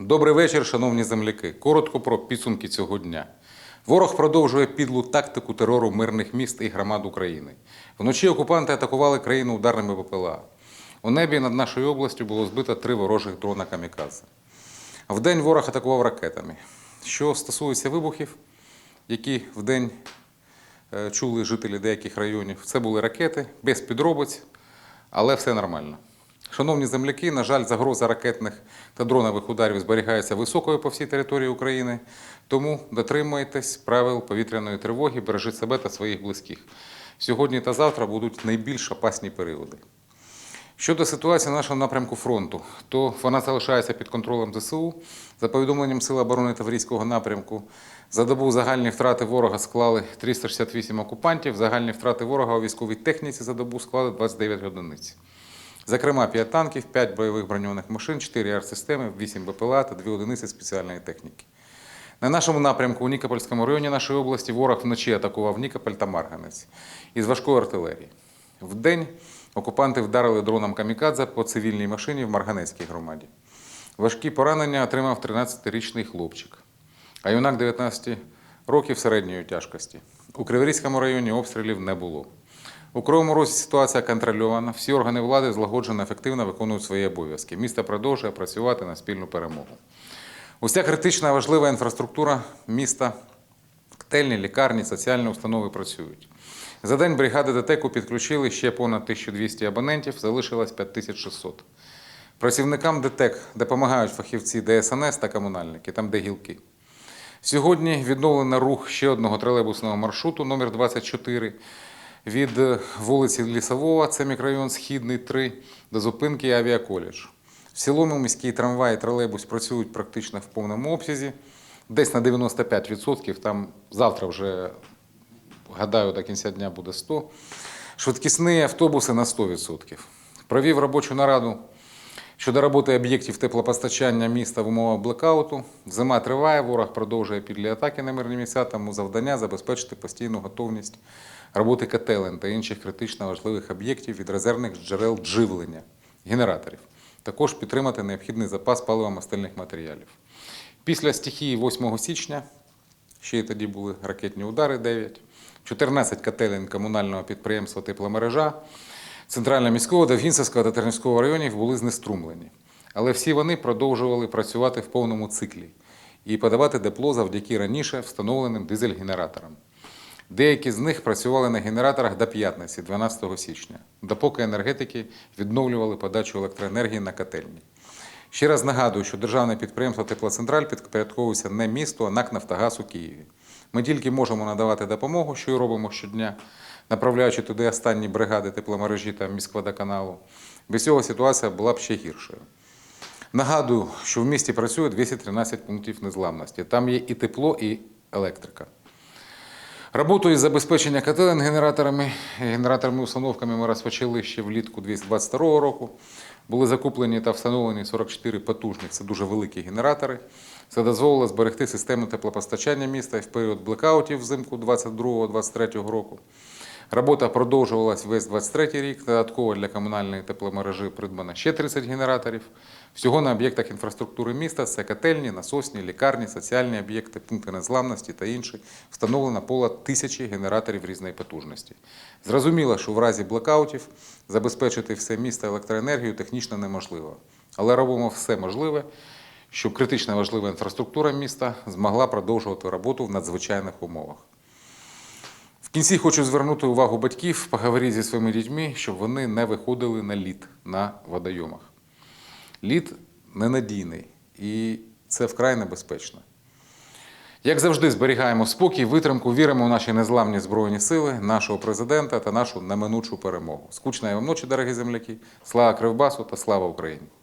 Добрий вечір, шановні земляки. Коротко про підсумки цього дня. Ворог продовжує підлу тактику терору мирних міст і громад України. Вночі окупанти атакували країну ударними БПЛА. У небі над нашою областю було збито три ворожих дрона камікадзе. Вдень ворог атакував ракетами. Що стосується вибухів, які вдень е, чули жителі деяких районів, це були ракети без підробиць, але все нормально. Шановні земляки, на жаль, загроза ракетних та дронових ударів зберігається високою по всій території України, тому дотримуйтесь правил повітряної тривоги, бережіть себе та своїх близьких. Сьогодні та завтра будуть найбільш опасні періоди. Щодо ситуації на нашому напрямку фронту, то вона залишається під контролем ЗСУ. За повідомленням Сил оборони Таврійського напрямку, за добу загальні втрати ворога склали 368 окупантів, загальні втрати ворога у військовій техніці за добу склали 29 одиниць. Зокрема, 5 танків, 5 бойових броньованих машин, 4 артсистеми, 8 БПЛА та 2 одиниці спеціальної техніки. На нашому напрямку у Нікопольському районі нашої області ворог вночі атакував Нікополь та Марганець із важкої артилерії. Вдень окупанти вдарили дроном камікадзе по цивільній машині в Марганецькій громаді. Важкі поранення отримав 13-річний хлопчик, а юнак 19 років середньої тяжкості. У Криворізькому районі обстрілів не було. У Кривому Розі ситуація контрольована. Всі органи влади злагоджено ефективно виконують свої обов'язки. Місто продовжує працювати на спільну перемогу. Уся критична важлива інфраструктура міста, котельні, лікарні, соціальні установи працюють. За день бригади ДТЕКу підключили ще понад 1200 абонентів, залишилось 5600. Працівникам ДТЕК допомагають фахівці ДСНС та комунальники, там де гілки. Сьогодні відновлено рух ще одного тролейбусного маршруту номер 24 від е, вулиці Лісового, це мікрорайон Східний 3, до зупинки Авіаколедж. В цілому міський трамвай і тролейбус працюють практично в повному обсязі, десь на 95%, там завтра вже, гадаю, до кінця дня буде 100%. Швидкісні автобуси на 100%. Провів робочу нараду Щодо роботи об'єктів теплопостачання міста в умовах блекауту, зима триває, ворог продовжує підлі атаки на мирні місця, тому завдання забезпечити постійну готовність роботи котелень та інших критично важливих об'єктів від резервних джерел живлення, генераторів. Також підтримати необхідний запас паливо-мастильних матеріалів. Після стихії 8 січня, ще й тоді були ракетні удари 9, 14 котелень комунального підприємства Тепломережа, Центрального міського, Довгінцевського та Тернівського районів були знеструмлені. Але всі вони продовжували працювати в повному циклі і подавати тепло завдяки раніше встановленим дизель-генераторам. Деякі з них працювали на генераторах до п'ятниці, 12 січня, допоки енергетики відновлювали подачу електроенергії на котельні. Ще раз нагадую, що державне підприємство Теплоцентраль підпорядковується не місту, а НАК «Нафтогаз» у Києві. Ми тільки можемо надавати допомогу, що і робимо щодня, направляючи туди останні бригади тепломережі та міськводоканалу. Без цього ситуація була б ще гіршою. Нагадую, що в місті працює 213 пунктів незламності. Там є і тепло, і електрика. Роботу із забезпечення котелень генераторами, генераторними установками ми розпочали ще влітку 2022 року. Були закуплені та встановлені 44 потужних, це дуже великі генератори. Це дозволило зберегти систему теплопостачання міста в період блекаутів взимку 2022-2023 року. Робота продовжувалась весь 23 рік. Додатково для комунальної тепломережі придбано ще 30 генераторів. Всього на об'єктах інфраструктури міста це котельні, насосні, лікарні, соціальні об'єкти, пункти незламності та інші. Встановлено понад тисячі генераторів різної потужності. Зрозуміло, що в разі блекаутів забезпечити все місто електроенергією технічно неможливо. Але робимо все можливе, щоб критично важлива інфраструктура міста змогла продовжувати роботу в надзвичайних умовах. В кінці хочу звернути увагу батьків, поговорити зі своїми дітьми, щоб вони не виходили на лід на водойомах. Лід ненадійний і це вкрай небезпечно. Як завжди, зберігаємо спокій, витримку, віримо в наші незламні збройні сили, нашого президента та нашу неминучу перемогу. Скучної вам ночі, дорогі земляки! Слава Кривбасу та слава Україні!